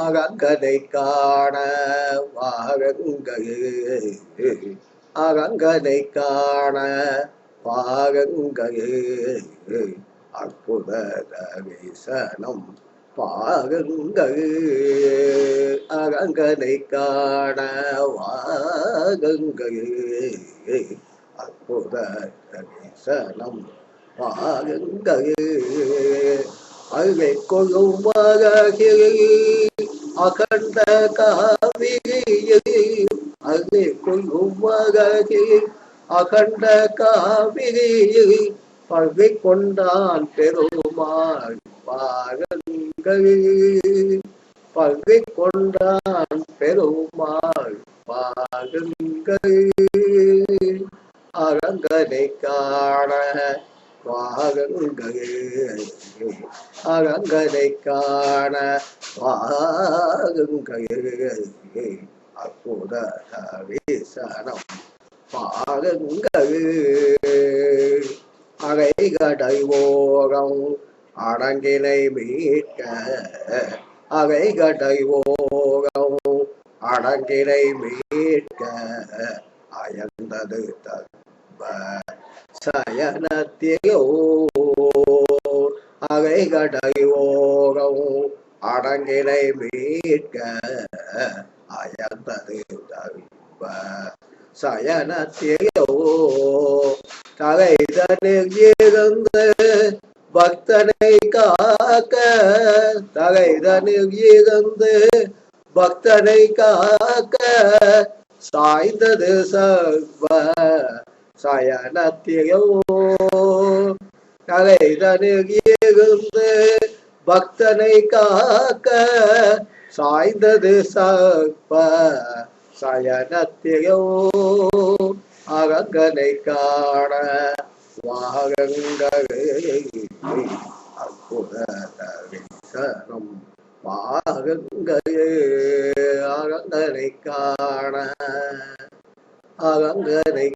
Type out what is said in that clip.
அகங்கதை காண வாகங்கையே அகங்கதை காண பாகங்கையே அற்புத தரிசனம் பாகங்கையே அகங்கதை காண வாகங்கையே அற்புத தரிசனம் பாகங்கையே அவை கொள்ளும் மகே அகண்ட காவிரியே அவை கொள்ளும் மகே அகண்ட காவிரியே பல்வை கொண்டான் பெருமாள் பாகங்கள் பல்வை கொண்டான் பெருமாள் பாகங்கள் அரங்கனை காண பாகங்கள் அறங்கனை காண பாகங்கள் அற்புத வீசனம் பாகங்கள் அகைகடை ஓரம் அடங்கினை மீட்க அகைகடை ஓரம் அடங்கினை மீட்க அயர்ந்தது தப்ப சயனத்தியோ அகைகடை ஓரம் அடங்கினை மீட்க அயர்ந்தது தப்ப சயனத்தியோ. தகைதனில் இருந்து பக்தனை காக்க தகைதனில் இருந்து பக்தனை காக்க சாய்ந்தது சர்வ சயனத்தியோ. தகைதனில் இருந்து பக்தனை காக்க சாய்ந்தது சப்ப சயனத்தையோ அகங்கனை காண வாகங்களே அற்புத பாகங்களே அகங்கனை காண அகங்கனை